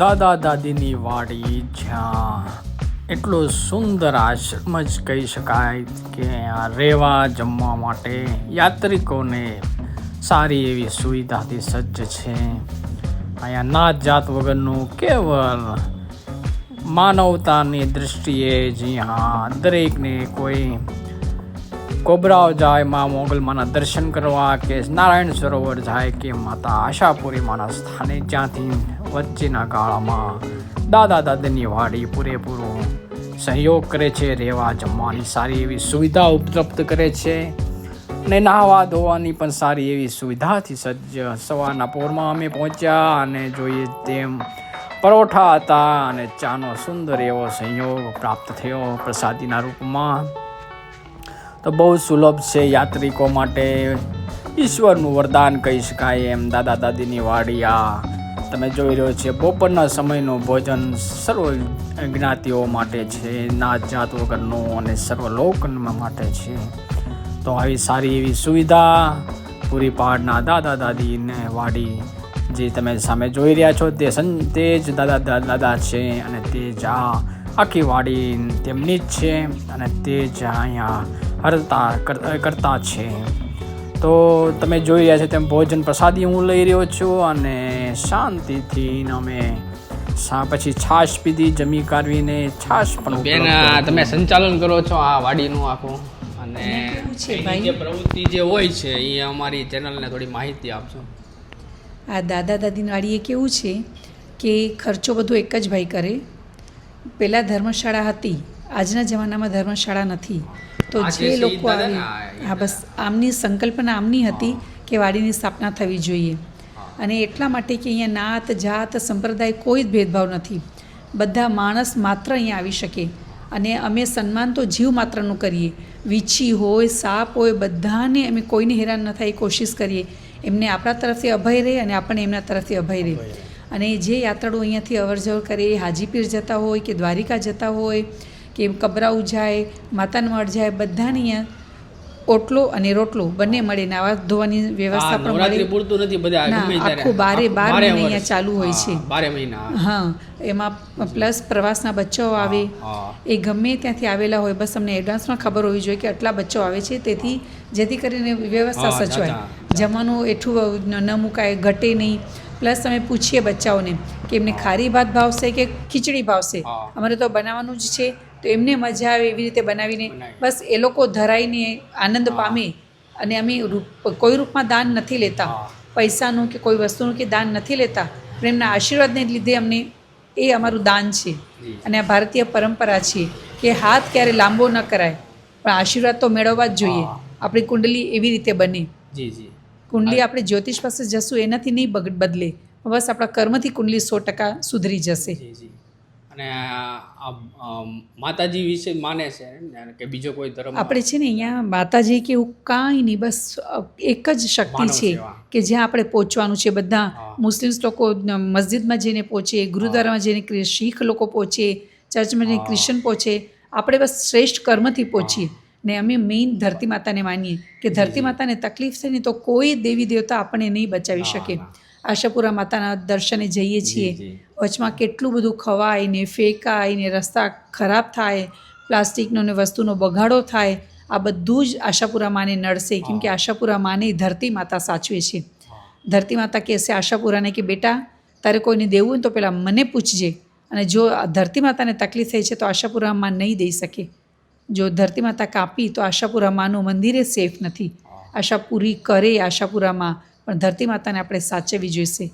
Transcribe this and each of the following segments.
દાદા દાદીની વાડી જ્યાં એટલો સુંદર આશ્રમ જ કહી શકાય કે આ રહેવા જમવા માટે યાત્રિકોને સારી એવી સુવિધાથી સજ્જ છે. અહીંયા નાત જાત વગરનું કેવલ માનવતાની દૃષ્ટિએ જી હા દરેકને કોઈ કોબરાઓ જાય મા મોગલમાના દર્શન કરવા કે નારાયણ સરોવર જાય કે માતા આશાપુરી માના સ્થાને જ્યાંથી વચ્ચેના ગાળામાં દાદા દાદીની વાડી પૂરેપૂરો સહયોગ કરે છે, રહેવા જમવાની સારી એવી સુવિધા ઉપલબ્ધ કરે છે ને નાહવા ધોવાની પણ સારી એવી સુવિધાથી સજ્જ સવારના પોરમાં અમે પહોંચ્યા અને જોઈએ તેમ પરોઠા હતા અને ચાનો સુંદર એવો સંયોગ પ્રાપ્ત થયો પ્રસાદીના રૂપમાં. તો બહુ સુલભ છે યાત્રિકો માટે. ઈશ્વરનું વરદાન કહી શકાય એમ. દાદા દાદીની વાડી આ તમે જોઈ રહ્યો છે, બપોરના સમયનું ભોજન સર્વ જ્ઞાતિઓ માટે છે, નાત જાત વગરનું અને સર્વ લોક માટે છે. તો આવી સારી એવી સુવિધા પૂરી પાડના દાદા દાદીને વાડી. જે તમે સામે જોઈ રહ્યા છો તે સં, તે જ દાદા દાદા છે અને તે જ આ આખી વાડી તેમની જ છે અને તે જ અહીંયા હરતા કર- કરતા છે. તો તમે જોઈ રહ્યા છો તેમ ભોજન પ્રસાદી હું લઈ રહ્યો છું અને શાંતિથી અમે સા પછી છાશ પીધી જમી કાઢવીને છાશ પણ બેન. તમે સંચાલન કરો છો આ વાડીનું આખું. અને કેવું છે ભાઈ? જે પ્રવૃત્તિ જે હોય છે એ અમારી ચેનલને થોડી માહિતી આપશો. આ દાદા દાદીની વાડીએ કેવું છે કે ખર્ચો બધો એક જ ભાઈ કરે. પહેલાં ધર્મશાળા હતી આજના જમાનામાં ધર્મશાળા નથી. તો જે લોકો આવે હા બસ આમની સંકલ્પના આમની હતી કે વાડીની સ્થાપના થવી જોઈએ. અને એટલા માટે કે અહીંયા નાત જાત સંપ્રદાય કોઈ જ ભેદભાવ નથી. બધા માણસ માત્ર અહીંયા આવી શકે. અને અમે સન્માન તો જીવ માત્રનું કરીએ. વીછી હોય સાપ હોય બધાને અમે કોઈને હેરાન ન થાય એ કોશિશ કરીએ. એમને આપણા તરફથી અભય રહે અને આપણને એમના તરફથી અભય રહે. અને જે યાત્રાળુ અહીંયાથી અવરજવર કરે હાજીપીર જતા હોય કે દ્વારિકા જતા હોય કે કબરાઉ જાય માતાના મઢ જાય બધાને અહીંયા ઓટલો અને રોટલો બંને મળે નાવા ધોવાની વ્યવસ્થા પણ મળે. પૂરતું નથી બધા ના, આખું બારે બાર મહિને અહીંયા ચાલુ હોય છે. બારે મહિના. હા એમાં પ્લસ પ્રવાસના બચ્ચાઓ આવે. એ ગમે ત્યાંથી આવેલા હોય બસ અમને એડવાન્સમાં ખબર હોવી જોઈએ કે આટલા બચ્ચાઓ આવે છે તેથી જેથી કરીને વ્યવસ્થા સચવાય જમવાનું એઠું ન ન મુકાય ઘટે નહીં. પ્લસ અમે પૂછીએ બચ્ચાઓને કે એમને ખારી ભાત ભાવશે કે ખીચડી ભાવશે? અમારે તો બનાવવાનું જ છે. તો એમને મજા આવે એવી રીતે બનાવીને બસ એ લોકો ધરાઈને આનંદ પામે અને અમે રૂપ- કોઈ રૂપમાં દાન નથી લેતા. પૈસાનું કે કોઈ વસ્તુનું કે દાન નથી લેતા. પણ એમના આશીર્વાદને લીધે અમને એ અમારું દાન છે. અને આ ભારતીય પરંપરા છે કે હાથ ક્યારે લાંબો ન કરાય પણ આશીર્વાદ તો મેળવવા જ જોઈએ. આપણી કુંડલી એવી રીતે બને. જી જી. કુંડલી આપણે જ્યોતિષ પાસે જશું એનાથી નહીં બદલે. બસ આપણા કર્મથી કુંડલી સો ટકા સુધરી જશે. જી જી. અને માતાજી વિશે માને છે કે બીજો કોઈ ધર્મ આપણે છે ને અહીંયા માતાજી કે એવું કાંઈ નહીં બસ એક જ શક્તિ છે કે જ્યાં આપણે પહોંચવાનું છે બધા મુસ્લિમ્સ લોકો મસ્જિદમાં જઈને પહોંચે ગુરુદ્વારામાં જઈને શીખ લોકો પહોંચે ચર્ચમાં જઈને ક્રિશ્ચન પહોંચે. આપણે બસ શ્રેષ્ઠ કર્મથી પહોંચીએ ને અમે મેઇન ધરતી માતાને માનીએ કે ધરતી માતાને તકલીફ છે ને તો કોઈ દેવી દેવતા આપણને નહીં બચાવી શકે. આશાપુરા માતાના દર્શને જઈએ છીએ. વચમાં કેટલું બધું ખવાય ને ફેંકાય ને રસ્તા ખરાબ થાય પ્લાસ્ટિકનો ને વસ્તુનો બગાડો થાય આ બધું જ આશાપુરા માને નડશે. કેમ કે આશાપુરા માને ધરતી માતા સાચવે છે. ધરતી માતા કહેશે આશાપુરાને કે બેટા તારે કોઈને દેવું હોય ને તો પહેલાં મને પૂછજે. અને જો આ ધરતી માતાને તકલીફ થઈ છે તો આશાપુરા માં નહીં દઈ શકે. જો ધરતી માતા કાપી તો આશાપુરા માનું મંદિરે સેફ નથી. આશાપુરી કરે આશાપુરામાં પણ ધરતી માતાને આપણે સાચવવી જોઈશે.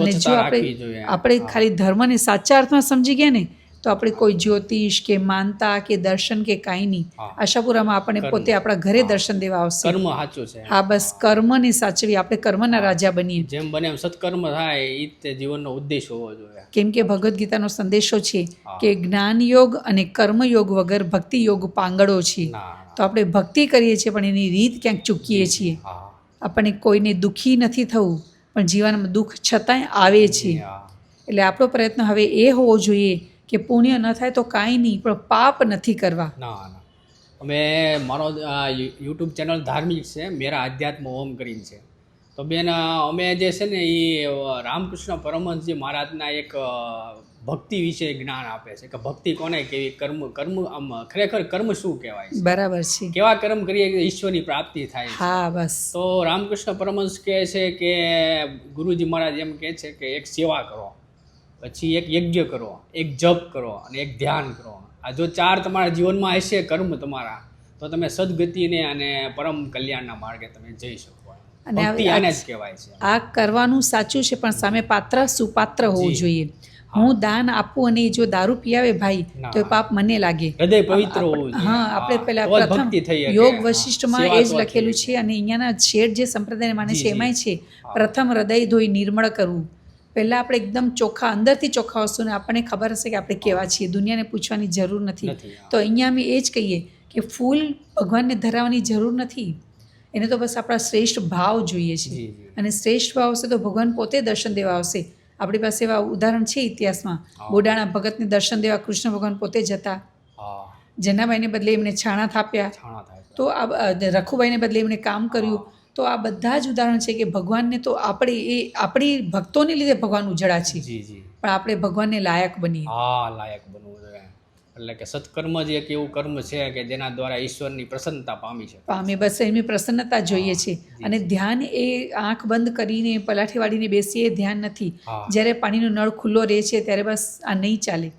અને જો આપણે આપણે ખાલી ધર્મને સાચા અર્થમાં સમજી ગયા ને તો આપણે કોઈ જ્યોતિષ કે માનતા કે દર્શન કે કાંઈ નહીં. આશાપુરામાં આપણને પોતે આપણા ઘરે દર્શન દેવા આવશે. કર્મ સાચું છે. હા બસ કર્મને સાચવી આપણે કર્મના રાજા બનીએ. જેમ બને એમ સત્કર્મ થાય એ તે જીવનનો ઉદ્દેશ હોવો જોઈએ. કેમ કે ભગવદ્ ગીતાનો સંદેશો છે કે જ્ઞાન યોગ અને કર્મયોગ વગર ભક્તિ યોગ પાંગડો છે. તો આપણે ભક્તિ કરીએ છીએ પણ એની રીત ક્યાંક ચૂકીએ છીએ. આપણને કોઈને દુઃખી નથી થવું પણ જીવનમાં દુઃખ છતાંય આવે છે. એટલે આપણો પ્રયત્ન હવે એ હોવો જોઈએ કે પુણ્ય ન થાય તો કાંઈ નહીં પણ પાપ નથી કરવા. ના ના. અમે મારો યુટ્યુબ ચેનલ ધાર્મિક છે મેરા આધ્યાત્મ ઓમ કરીને છે. તો બેન અમે જે છે ને એ રામકૃષ્ણ પરમહંસજી મહારાજના એક ભક્તિ વિશે જ્ઞાન આપે છે. કે ભક્તિ કોને કેવી? કર્મ કર્મ આમ ખરેખર કર્મ શું કહેવાય છે? બરાબર છે. કેવા કર્મ કરીએ કે ઈશ્વરની પ્રાપ્તિ થાય હા બસ. તો રામકૃષ્ણ પરમહંસ કહે છે કે ગુરુજી મહારાજ એમ કહે છે કે એક સેવા કરો પછી એક યજ્ઞ કરો એક જપ કરો અને એક ધ્યાન કરો. આ જો ચાર તમારા જીવનમાં હશે કર્મ તમારા તો તમે સદગતિને અને પરમ કલ્યાણના માર્ગે તમે જઈ શકો અને આને જ કહેવાય છે. આ કરવાનું સાચું છે પણ સામે પાત્ર સુપાત્ર હોવું જોઈએ. હું દાન આપું અને જો દારૂ પીયાવે ભાઈ તો પાપ મને લાગે. હૃદય પવિત્ર હોવું જોઈએ. હા આપણે પેલા પ્રથમ. યોગ. વશિષ્ઠમાં એ જ લખેલું છે અને અહીંયાના શેઠ જે સંપ્રદાય માને છે એમાંય છે પ્રથમ હૃદય ધોઈ નિર્મળ કરવું. પહેલાં આપણે એકદમ ચોખ્ખા અંદરથી ચોખ્ખા હશું ને આપણને ખબર હશે કે આપણે કેવા છીએ. દુનિયાને પૂછવાની જરૂર નથી. તો અહીંયા અમે એ જ કહીએ કે ફૂલ ભગવાનને ધરાવવાની જરૂર નથી. એને તો બસ આપણા શ્રેષ્ઠ ભાવ જોઈએ છે. અને શ્રેષ્ઠ ભાવ હશે તો ભગવાન પોતે દર્શન દેવા આવશે. આપણી પાસે એવા ઉદાહરણ છે ઇતિહાસમાં. બોડાણા ભગતને દર્શન દેવા કૃષ્ણ ભગવાન પોતે જતા જનાબાઈને બદલે એમને છાણા થાપ્યા. તો આ રખુબાઈને બદલે એમણે કામ કર્યું. તો આ બધા જ ઉદાહરણ છે કે ભગવાનને તો આપણે એ આપણી ભક્તોને લીધે ભગવાન ઉજળા છે. પણ આપણે ભગવાનને લાયક બનીએ. હા લાયક એટલે કે સત્કર્મ જ એક એવું કર્મ છે કે જેના દ્વારા ઈશ્વરની પ્રસન્નતા પામી છે પામે બસ એમની પ્રસન્નતા જોઈએ છે. અને ધ્યાન એ આંખ બંધ કરીને પલાઠી વાળીને બેસીએ ધ્યાન નથી. જ્યારે પાણીનો નળ ખુલ્લો રહે છે ત્યારે બસ આ નહીં ચાલે.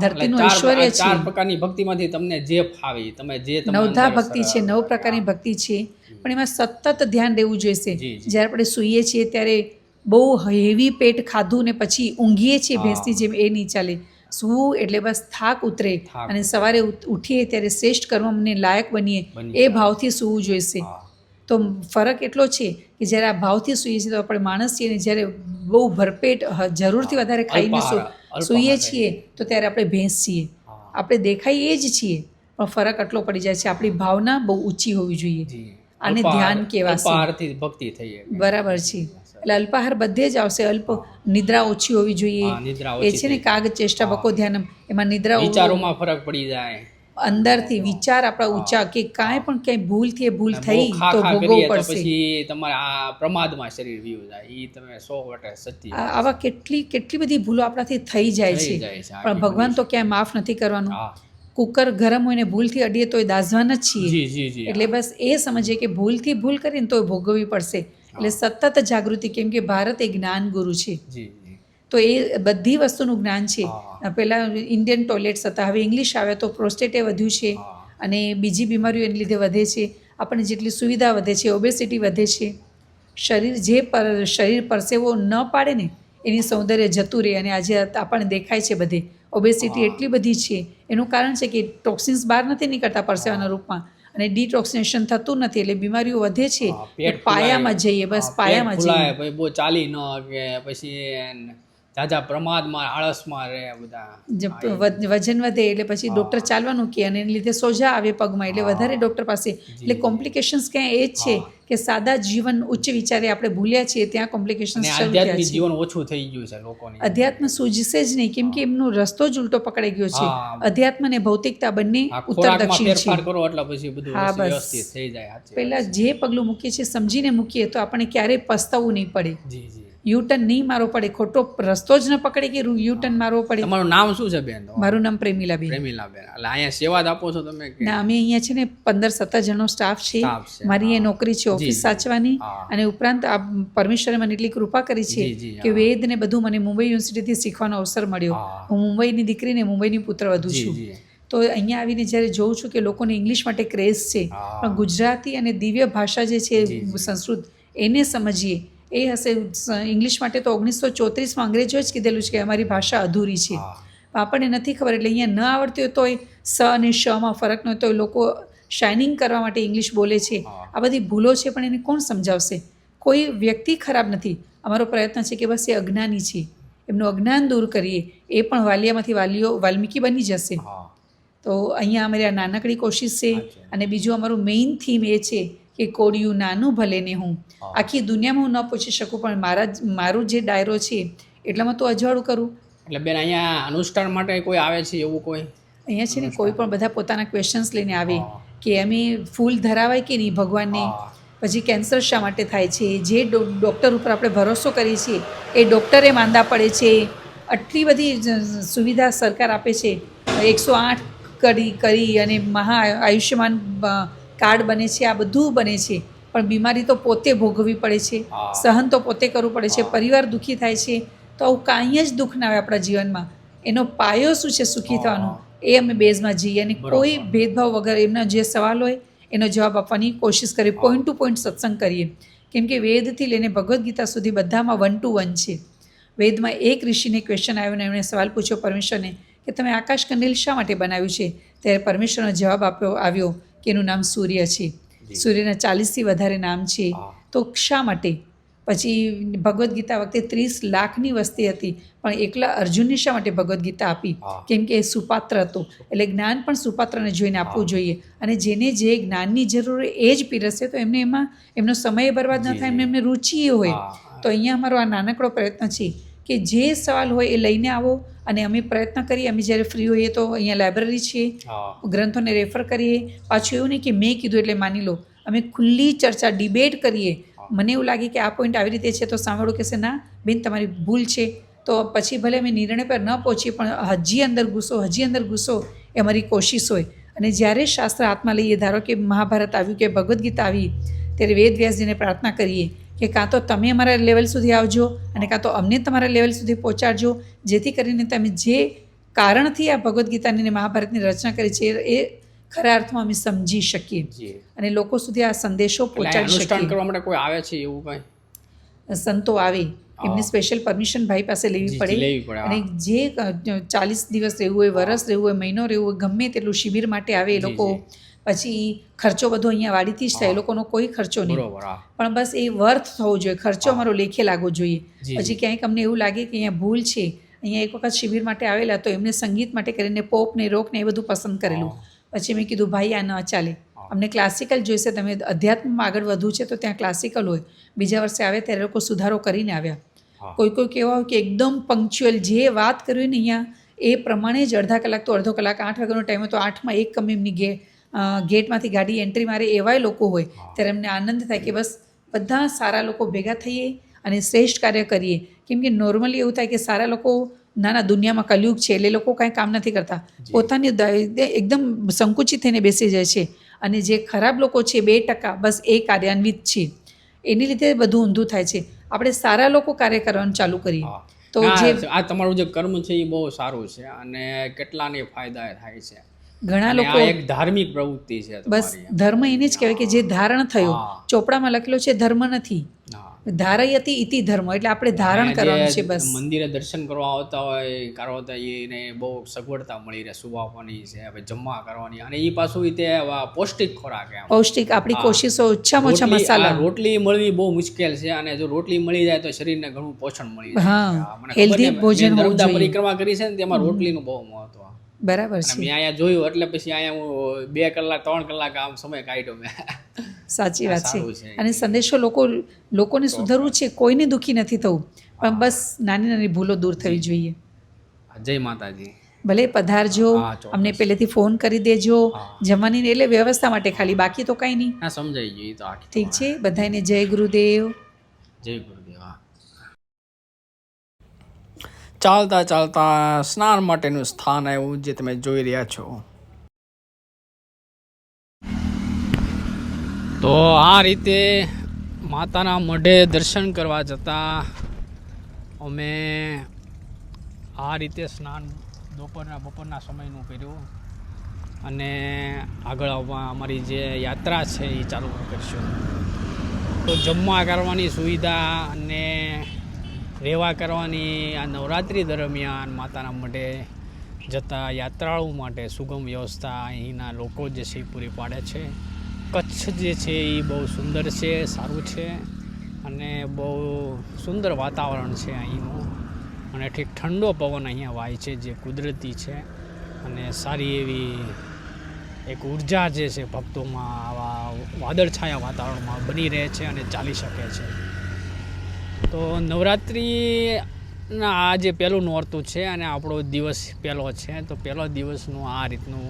ધરતીનું ઐશ્વર્ય છે ચાર પ્રકારની ભક્તિમાંથી તમને જે ફાવી તમે જે નવધા ભક્તિ છે નવ પ્રકારની ભક્તિ છે. પણ એમાં સતત ધ્યાન રહેવું જોઈશે. જ્યારે આપણે સૂઈએ છીએ ત્યારે બહુ હેવી પેટ ખાધું ને પછી ઊંઘીએ છીએ. ભેંસની જેમ એ નહીં ચાલે. સૂવું એટલે બસ થાક ઉતરે. અને સવારે ઉઠીએ ત્યારે શ્રેષ્ઠ કર્મને લાયક બનીએ. એ ભાવથી સૂવું જોઈશે. તો ફરક એટલો છે કે જ્યારે આ ભાવથી સૂઈએ છીએ તો આપણે માણસ છીએ ને જ્યારે બહુ ભરપેટ જરૂરથી વધારે ખાઈને સૂઈએ છીએ તો ત્યારે આપણે ભેંસ છીએ આપણે દેખાઈએ જ છીએ પણ ફરક આટલો પડી જાય છે. આપણી ભાવના બહુ ઊંચી હોવી જોઈએ. અને ધ્યાન કેવા ભક્તિ થઈ બરાબર છે. એટલે અલ્પાહાર બધે જ આવશે. અલ્પ નિદ્રા ઓછી હોવી જોઈએ. એ છે ને કાગ ચેષ્ટા બકો ધ્યાનમ. એમાં નિદ્રા વિચારોમાં ફરક પડી જાય. અંદરથી વિચાર આપણા ઊંચા કે કાંઈ પણ ક્યાંય ભૂલથી ભૂલ થઈ તો ભોગવવું પડશે. પછી તમારા આ પ્રમાદમાં શરીર વ્યુ જાય. એ તમે સો વટે સત્ય આવા કેટલી કેટલી બધી ભૂલો આપણાથી થઈ જાય થઈ છે. જાય છે, પણ ભગવાન તો ક્યાંય માફ નથી કરવાનું. કુકર ગરમ હોય ને ભૂલથી અડીએ તો એ દાઝવાના જ છીએ. એટલે બસ એ સમજીએ કે ભૂલથી ભૂલ કરીને તો ભોગવવી પડશે. એટલે સતત જાગૃતિ કેમ કે ભારત એ જ્ઞાન ગુરુ છે. તો એ બધી વસ્તુનું જ્ઞાન છે. પહેલાં ઇન્ડિયન ટોયલેટ્સ હતા હવે ઇંગ્લિશ આવે તો પ્રોસ્ટેટે વધ્યું છે અને બીજી બીમારીઓ એને લીધે વધે છે. આપણને જેટલી સુવિધા વધે છે ઓબેસિટી વધે છે. શરીર જે પર શરીર પરસેવો ન પાડે ને એની સૌંદર્ય જતું રહે અને આજે આપણને દેખાય છે બધે. ઓબેસિટી એટલી બધી છે. એનું કારણ છે કે ટોક્સિન્સ બહાર નથી નીકળતા પરસેવાના રૂપમાં. અને ડિટોક્સિનેશન થતું નથી એટલે બીમારીઓ વધે છે. પાયામાં જઈએ બસ પાયામાં જઈએ. બહુ ચાલી ન કે પછી જાજા પ્રમાદમાં આળસમાં રહે બધા. વજન વધે એટલે પછી ડૉક્ટર ચાલવાનું કે અને એને લીધે સોજા આવે પગમાં એટલે વધારે ડૉક્ટર પાસે. એટલે કોમ્પ્લિકેશન્સ ક્યાં એ જ છે કે સાદા જીવન ઉચ્ચ વિચારે આપણે ભૂલ્યા છીએ ત્યાં કોમ્પ્લિકેશન્સ આધ્યાત્મિક જીવન ઓછું થઈ ગયું છે લોકોને. અધ્યાત્મ સૂજશે જ નહીં કેમ કે એમનો રસ્તો જ ઉલટો પકડાઈ ગયો છે. અધ્યાત્મ અને ભૌતિકતા બંને ઉત્તર દક્ષિણ છે. કરો એટલે પછી બધું હા, બસ. થઈ જાય પહેલાં જે પગલું મૂકીએ છીએ સમજીને મૂકીએ તો આપણે ક્યારેય પસ્તાવવું નહીં પડે. જી જી. યુટર્ન નહીં મારવો પડે. ખોટો રસ્તો જ ન પકડે કે યુટર્ન મારવો પડે. તમારું નામ શું છે બેન? મારું નામ પ્રેમિલા બિલ એટલે અહીંયા સેવા જ આપો છો તમે ના અમે અહીંયા છે ને પંદર સત્તર જણનો સ્ટાફ છે. મારી એ નોકરી છે ઓફિસ સાચવાની. અને ઉપરાંત આ પરમેશ્વરે મને એટલી કૃપા કરી છે કે વેદ ને બધું મને મુંબઈ યુનિવર્સિટીથી શીખવાનો અવસર મળ્યો. હું. મુંબઈની દીકરીને મુંબઈની પુત્ર વધુ છું. તો અહીંયા આવીને જ્યારે જોઉં છું કે લોકોને ઇંગ્લિશ માટે ક્રેઝ છે પણ ગુજરાતી અને દિવ્ય ભાષા જે છે. સંસ્કૃત એને સમજીએ એ હશે ઇંગ્લિશ માટે તો ઓગણીસો ચોત્રીસમાં અંગ્રેજોએ જ કીધેલું છે કે અમારી ભાષા અધૂરી છે. આપણને નથી ખબર એટલે અહીંયા ન આવડતી હોય તોય સ અને શમાં ફરક ન હોય તો લોકો શાઇનિંગ કરવા માટે ઇંગ્લિશ બોલે છે. આ બધી ભૂલો છે પણ એને કોણ સમજાવશે? કોઈ વ્યક્તિ ખરાબ નથી. અમારો પ્રયત્ન છે કે બસ એ અજ્ઞાની છે. એમનું અજ્ઞાન દૂર કરીએ. એ પણ વાલિયામાંથી વાલીઓ વાલ્મીકી બની જશે. તો અહીંયા અમારી આ નાનકડી કોશિશ છે અને બીજું અમારું મેઇન થીમ એ છે કે કોડિયું નાનું ભલે ને હું. આખી દુનિયામાં હું ન પૂછી શકું પણ મારા મારું જે ડાયરો છે એટલામાં તો અજવાળું કરું. એટલે બેન અહીંયા અનુષ્ઠાન માટે કોઈ આવે છે એવું કોઈ? અહીંયા છે ને કોઈ પણ બધા પોતાના ક્વેશ્ચન્સ લઈને આવે કે અમે ફૂલ ધરાવાય કે નહીં ભગવાનને? પછી કેન્સર શા માટે થાય છે? જે ડૉક્ટર ઉપર આપણે ભરોસો કરીએ છીએ એ ડૉક્ટરે માંદા પડે છે આટલી બધી સુવિધા સરકાર આપે છે. એકસો આઠ કરી કરી અને મહા આયુષ્યમાન કાર્ડ બને છે આ બધું બને છે. પણ બીમારી તો પોતે ભોગવવી પડે છે. સહન તો પોતે કરવું પડે છે. પરિવાર દુઃખી થાય છે. તો આવું કાંઈ જ દુઃખ ના આવે આપણા જીવનમાં. એનો પાયો શું છે સુખી થવાનો? એ અમે બેઝમાં જઈએ. અને કોઈ ભેદભાવ વગર એમના જે સવાલ હોય એનો જવાબ આપવાની કોશિશ કરીએ. પોઈન્ટ ટુ પોઈન્ટ સત્સંગ કરીએ. કેમ કે વેદથી લઈને ભગવદ્ ગીતા સુધી બધામાં વન ટુ વન છે. વેદમાં એક ઋષિને ક્વેશ્ચન આવ્યો ને એમણે સવાલ પૂછ્યો પરમેશ્વરને કે તમે આકાશ કંદિલ શા માટે બનાવ્યું છે? ત્યારે પરમેશ્વરનો જવાબ આપ્યો આવ્યો કે એનું નામ સૂર્ય છે. સૂર્યના ચાલીસથી વધારે નામ છે. તો શા માટે? પછી ભગવદ્ ગીતા વખતે ત્રીસ લાખની વસ્તી હતી પણ એકલા અર્જુનને શા માટે ભગવદ્ ગીતા આપી. કેમ કે એ સુપાત્ર હતો. એટલે જ્ઞાન પણ સુપાત્રને જોઈને આપવું જોઈએ. અને જેને જે જ્ઞાનની જરૂર એ જ પીરસે તો એમને એમાં એમનો સમય બરબાદ ન થાય એમને એમને રુચિ હોય. તો અહીંયા અમારો આ નાનકડો પ્રયત્ન છે. કે જે સવાલ હોય એ લઈને આવો અને અમે પ્રયત્ન કરીએ. અમે જ્યારે ફ્રી હોઈએ તો અહીંયા લાઇબ્રેરી છીએ ગ્રંથોને રેફર કરીએ. પાછું એવું નહીં કે મેં કીધું એટલે માની લો. અમે ખુલ્લી ચર્ચા ડિબેટ કરીએ. મને એવું લાગે કે આ પોઈન્ટ આવી રીતે છે તો સાંભળું કહેશે ના બેન તમારી ભૂલ છે. તો પછી ભલે અમે નિર્ણય પર ન પહોંચીએ પણ હજી અંદર ગુસ્સો હજી અંદર ગુસ્સો એ અમારી કોશિશ હોય. અને જ્યારે શાસ્ત્ર હાથમાં લઈએ ધારો કે મહાભારત આવ્યું કે ભગવદ્ ગીતા આવી ત્યારે વેદ વ્યાસજીને પ્રાર્થના કરીએ. કે કાં તો તમે અમારા લેવલ સુધી આવજો અને કાં તો અમને તમારા લેવલ સુધી પહોંચાડજો. જેથી કરીને તમે જે કારણથી આ ભગવદ્ ગીતાની અને મહાભારતની રચના કરી છે એ ખરા અર્થમાં અમે સમજી શકીએ. અને લોકો સુધી આ સંદેશો પહોંચાડી શકીએ. કરવા માટે કોઈ આવે છે એવું કંઈ? સંતો આવે. એમને સ્પેશિયલ પરમિશન ભાઈ પાસે લેવી પડે. અને જે ચાલીસ દિવસ રહેવું હોય વરસ રહેવું હોય મહિનો રહેવું હોય ગમે તેટલું શિબિર માટે આવે એ લોકો પછી ખર્ચો બધો અહીંયા વાડીથી જ થાય એ લોકોનો કોઈ ખર્ચો નહીં. પણ બસ એ વર્થ થવો જોઈએ ખર્ચો અમારો લેખે લાગવો જોઈએ. પછી ક્યાંક અમને એવું લાગે કે અહીંયા ભૂલ છે અહીંયા એક વખત શિબિર માટે આવેલા તો એમને સંગીત માટે કરીને પોપ ને રોક ને એ બધું પસંદ કરેલું. પછી મેં કીધું ભાઈ આ ન ચાલે. અમને ક્લાસિકલ જોઈશે તમે અધ્યાત્મમાં આગળ વધવું છે તો ત્યાં ક્લાસિકલ હોય. બીજા વર્ષે આવે ત્યારે લોકો સુધારો કરીને આવ્યા. કોઈ કોઈ કેવા હોય કે એકદમ પંક્ચ્યુઅલ જે વાત કરવી ને અહીંયા એ પ્રમાણે જ અડધા કલાક તો અડધો કલાક આઠ વાગ્યાનો ટાઈમ હોય તો આઠમાં એક કમી એમની ગે ગેટમાંથી ગાડી એન્ટ્રી મારે એવાય લોકો હોય ત્યારે એમને આનંદ થાય કે બસ બધા સારા લોકો ભેગા થઈએ અને શ્રેષ્ઠ કાર્ય કરીએ. કેમ કે નોર્મલી એવું થાય કે સારા લોકો નાના દુનિયામાં કલયુગ છે એટલે લોકો કાંઈ કામ નથી કરતા. પોતાની એકદમ સંકુચિત થઈને બેસી જાય છે. અને જે ખરાબ લોકો છે બે ટકા બસ એ કાર્યાન્વિત છે. એની લીધે બધું ઊંધું થાય છે. આપણે સારા લોકો કાર્ય કરવાનું ચાલુ કરીએ. તો જે આ તમારું જે કર્મ છે એ બહુ સારું છે અને કેટલાને ફાયદા થાય છે. ઘણા લોકો એક ધાર્મિક પ્રવૃત્તિ છે બસ ધર્મ એને જ કહેવાય કે જે ધારણ થયો. ચોપડામાં લખેલો છે ધર્મ નથી. હા. ધારય હતી ઇતિ ધર્મ એટલે આપણે ધારણ કરવાનું છે બસ. મંદિરે દર્શન કરવા આવતા હોય કરવા તો એને બહુ સગવડતા મળી રહે સુવાવાની છે હવે જમવા કરવાની અને એ પાછું તે પૌષ્ટિક ખોરાક પૌષ્ટિક આપણી કોશિશો ઓછામાં ઓછા મસાલા. રોટલી મળવી બહુ મુશ્કેલ છે અને જો રોટલી મળી જાય તો શરીરને ઘણું પોષણ મળી જાય હા, આ મને ખબર healthy છે, ભોજન. પરિક્રમા કરી છે ને તેમાં રોટલીનું બહુ મહત્વ. બરાબર છે. મેં અહીંયા જોયું એટલે પછી અહીંયા હું બે કલાક ત્રણ કલાક આમ સમય કાઢ્યો મેં. સાચી વાત છે. અને સંદેશો લોકો લોકોને સુધરવું છે કોઈને દુઃખી નથી થવું. પણ બસ નાની નાની ભૂલો દૂર થવી જોઈએ. જય માતાજી. ભલે પધારજો અમને પહેલેથી ફોન કરી દેજો. જમવાની એટલે વ્યવસ્થા માટે ખાલી બાકી તો કાંઈ નહીં. સમજાઈ ગયું ઠીક છે? બધાને જય ગુરુદેવ. જય ગુરુદેવ હા ચાલતા ચાલતા સ્નાન માટેનું સ્થાન આવ્યું જે તમે જોઈ રહ્યા છો. તો આ રીતે માતાના મઢે દર્શન કરવા જતાં અમે આ રીતે સ્નાન બપોરના બપોરના સમયનું કર્યું અને આગળ આવવા અમારી જે યાત્રા છે એ ચાલુ કરીશું. તો જમવા કરવાની સુવિધા અને રહેવા કરવાની આ નવરાત્રિ દરમિયાન માતાના મઢે જતા યાત્રાળુ માટે સુગમ વ્યવસ્થા અહીંના લોકો જે છે એ પૂરી પાડે છે. કચ્છ જે છે એ બહુ સુંદર છે, સારું છે અને બહુ સુંદર વાતાવરણ છે અહીંનું. અને ઠીક ઠંડો પવન અહીંયા વાય છે, જે કુદરતી છે. અને સારી એવી એક ઊર્જા જે છે ભક્તોમાં આવા વાદળછાયા વાતાવરણમાં બની રહે છે અને ચાલી શકે છે. તો નવરાત્રિના આ જે પહેલું નોરતું છે અને આપણો દિવસ પહેલો છે, તો પહેલો દિવસનું આ રીતનું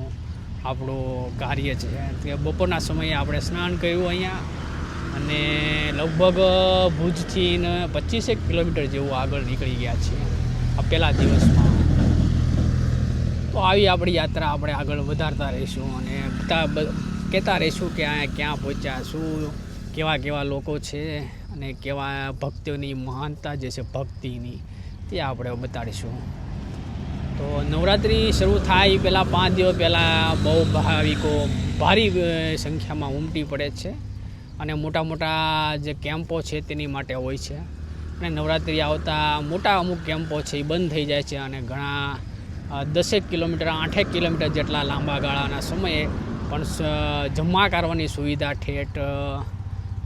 આપણું કાર્ય છે. કે બપોરના સમયે આપણે સ્નાન કર્યું અહીંયા અને લગભગ ભુજથી ને પચીસેક કિલોમીટર જેવું આગળ નીકળી ગયા છીએ આ પહેલા દિવસમાં. તો આવી આપણી યાત્રા આપણે આગળ વધારતા રહીશું અને બધા કહેતા રહીશું કે આ ક્યાં પહોંચ્યા, શું કેવા કેવા લોકો છે અને કેવા ભક્તોની મહાનતા જે છે ભક્તિની, તે આપણે બતાડીશું. તો નવરાત્રિ શરૂ થાય પહેલાં પાંચ દિવસ પહેલાં બહુ ભાવિકો ભારી સંખ્યામાં ઉમટી પડે છે અને મોટા મોટા જે કેમ્પો છે તેની માટે હોય છે. અને નવરાત્રિ આવતા મોટા અમુક કેમ્પો છે એ બંધ થઈ જાય છે અને ઘણા દસેક કિલોમીટર, આઠેક કિલોમીટર જેટલા લાંબા ગાળાના સમયે પણ જમા કરવાની સુવિધા ઠેઠ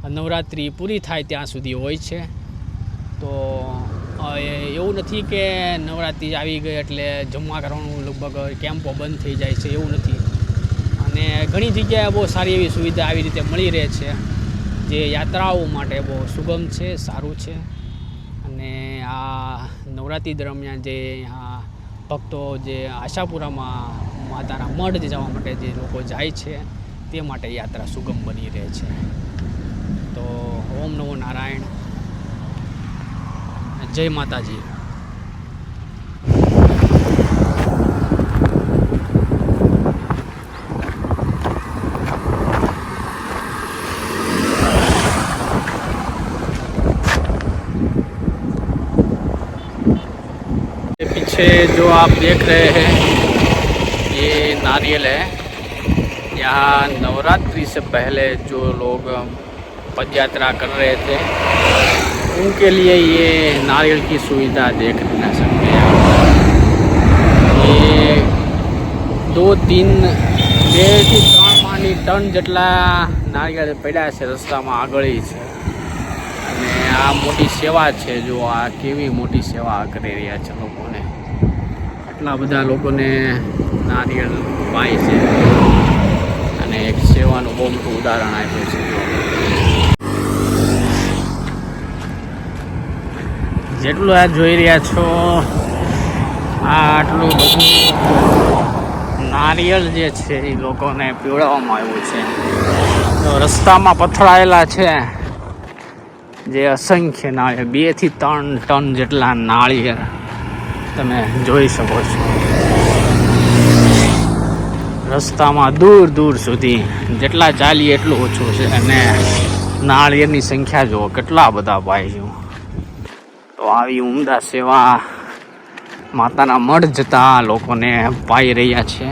નવરાત્રિ પૂરી થાય ત્યાં સુધી હોય છે. તો એવું નથી કે નવરાત્રિ આવી ગઈ એટલે જમવા કરવાનું લગભગ કેમ્પો બંધ થઈ જાય છે, એવું નથી. અને ઘણી જગ્યાએ બહુ સારી એવી સુવિધા આવી રીતે મળી રહે છે, જે યાત્રાઓ માટે બહુ સુગમ છે, સારું છે. અને આ નવરાત્રિ દરમિયાન જે આ ભક્તો જે આશાપુરામાં માતાના મઢ જવા માટે જે લોકો જાય છે, તે માટે યાત્રા સુગમ બની રહે છે. નમો નારાયણ જય માતાજી ये पीछे जो आप देख रहे हैं ये नारियल है यहाँ नवरात्रि से पहले जो लोग पद यात्रा कर रहे थे उनके लिए ये नारियल की सुविधा देख न सकते हैं आप। ये દો તીન બેથી ત્રણ માળની ટન જેટલા નારિયેળ પડ્યા છે રસ્તામાં આગળ ય છે અને આ મોટી સેવા છે જો આ કેવી મોટી સેવા કરી રહ્યા છે લોકોને આટલા બધા લોકોને નારિયેળ પાય છે અને એક સેવાનું બહુ મોટું ઉદાહરણ આપ્યું છે જેટલું આ જોઈ રહ્યા છો, આ આટલું બધું નારિયેળ જે છે એ લોકોને પીવડાવવામાં આવ્યું છે. તો રસ્તામાં પથરાયેલા છે જે અસંખ્ય નાળિયેર બેથી ત્રણ ટન જેટલા નાળિયેર તમે જોઈ શકો છો. રસ્તામાં દૂર દૂર સુધી જેટલા ચાલીએ એટલું ઓછું છે અને નાળિયેરની સંખ્યા જુઓ, કેટલા બધા ભાઈ જો તો આવી ઉમદા સેવા માતાના મઢ જતા લોકોને પાઈ રહ્યા છે.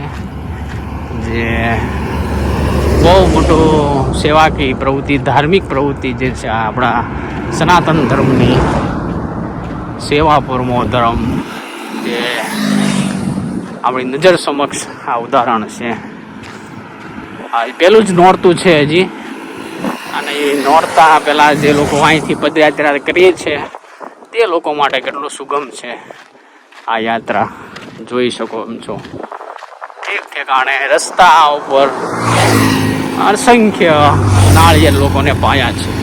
જે બહુ મોટું સેવાકીય પ્રવૃત્તિ, ધાર્મિક પ્રવૃત્તિ જે છે આપણા સનાતન ધર્મની સેવા પરમો ધર્મ જે આપણી નજર સમક્ષ આ ઉદાહરણ છે. આ પેલું જ નોરતું છે હજી. અને એ નોરતા પહેલાં જે લોકો અહીંથી પદયાત્રા કરીએ છે તે લોકો માટે કેટલું સુગમ છે આ યાત્રા. જોઈ શકો એમ છો. ઠેક ઠેકાણે રસ્તા ઉપર અસંખ્ય નાળિયેર લોકોને પાયા છે.